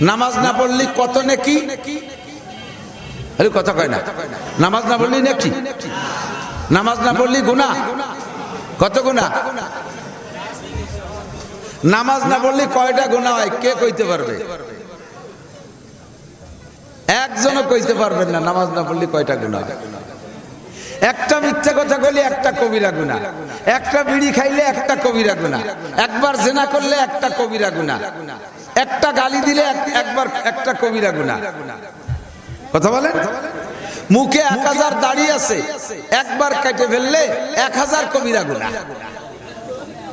নামাজ না পড়লি কত নেকি? কথা কয় না। নামাজ না পড়লি নেকি? নামাজ না পড়লি গুণা কত গুণা নামাজ না পড়লি কয়টা গুণা হয়? কে কইতে পারবে? একজনও কইতে পারবেন না, নামাজ না পড়লি কয়টা গুণা হয়? একটা মিথ্যা কথা বলি একটা কবিরা গুণা একটা বিড়ি খাইলে একটা কবিরা গুণা একবার জেনা করলে একটা কবিরা গুণা একটা গালি দিলে এক- একবার একটা কবিরা গুণা কথা বলেন? মুখে এক হাজার দাঁড়িয়ে আছে একবার কেটে ফেললে এক হাজার কবিরা গুণা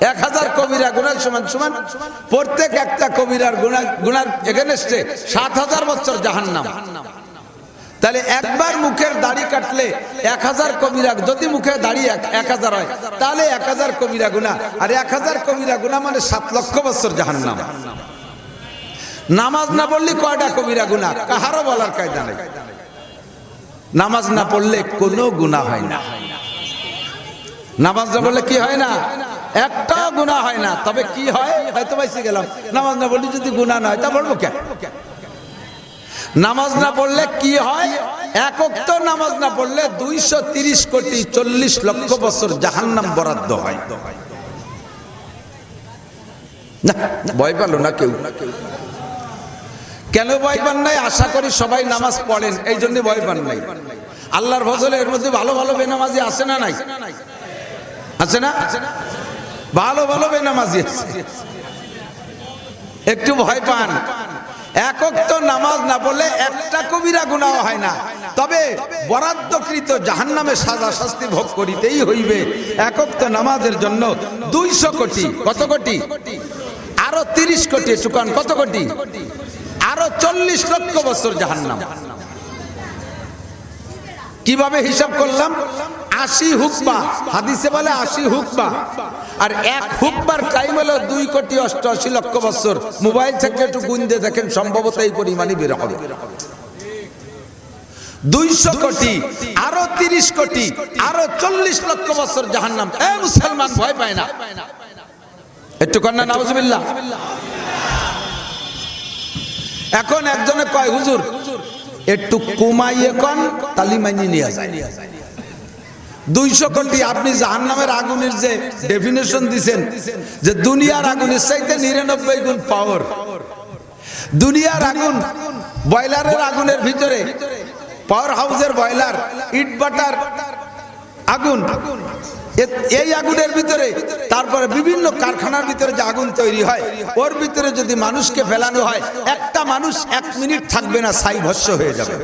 এক হাজার কবিরা গুণার সমান সমান প্রত্যেক একটা কবিরার গুণা গুণার এগেনস্টে সাত হাজার বছর জাহান্নাম। তাহলে একবার মুখের দাড়ি কাটলে এক হাজার কবিরা যদি মুখে দাড়ি এক- হাজার হয়, তাহলে এক হাজার কবিরা গুণা আর এক হাজার কবিরা গুণা মানে সাত লক্ষ বছর জাহান্নাম। নামাজ না পড়লে কয়টা কবিরা গুণা কাহারও বলার কায়দা নেই। নামাজ না পড়লে কোনো গুণা হয় না। নামাজ না পড়লে কি হয় না? একটা গুণা হয় না। তবে কি হয়? হয়তো পাইছি গেলাম। নামাজ না পড়লে যদি গুণা না হয়, তা বলব কেন নামাজ না পড়লে কি হয়? একক তো নামাজ না পড়লে দুইশো তিরিশ কোটি চল্লিশ লক্ষ বছর জাহান্নাম বরাদ্দ হয়। ভয় পেল না কেউ? কেন ভয় পান নাই? আশা করি সবাই নামাজ পড়েন, এই জন্য ভয় পান নাই। আল্লাহর ফজলে এর মধ্যে ভালো ভালো বেনামাজি আছে না নাই? আছে না? ভালো ভালো বেনামাজি আছে। একটু ভয় পান। একক তো নামাজ না বলে একটা কবিরা গুণাও হয় না। তবে বরাদ্দকৃত জাহান নামে সাজা শাস্তি ভোগ করিতেই হইবে। একক তো নামাজের জন্য দুইশো কোটি, কত কোটি? আরও তিরিশ কোটি চুকান কত কোটি? আরও চল্লিশ লক্ষ বছর জাহান্নাম। কীভাবে হিসাব করলাম? আশি হুকবা। হাদিসে বলে আশি হুকবা। আর এক হুকবার টাইম হলো দুই কোটি অষ্টআশি লক্ষ বছর। মোবাইল থেকে একটু গুনতে দেখেন, সম্ভবত এই পরিমাণই বের হবে। দুইশো কোটি, আরও তিরিশ কোটি, আরও চল্লিশ লক্ষ বছর জাহান্নাম। এ মুসলমান ভয় পায় না। একটু কন্যা নাউজুবিল্লাহ। এখন একজনে কয়, হুজুর একটু কমাইয়ে কন, তালি নিয়ে যায়। দুইশো কোটি আপনি জাহান নামের আগুনের যে ডেফিনেশন দিছেন, যে দুনিয়ার আগুনের চাইতে নিরানব্বই গুণ পাওয়ার দুনিয়ার আগুন বয়লারের আগুনের ভিতরে পাওয়ার হাউসের বয়লার ইট বাটার আগুন। এই আগুনের ভিতরে, তারপরে বিভিন্ন কারখানার ভিতরে যে আগুন তৈরি হয়, ওর ভিতরে যদি মানুষকে ফেলানো হয়, একটা মানুষ এক মিনিট থাকবে না সাই ভস্য হয়ে যাবে।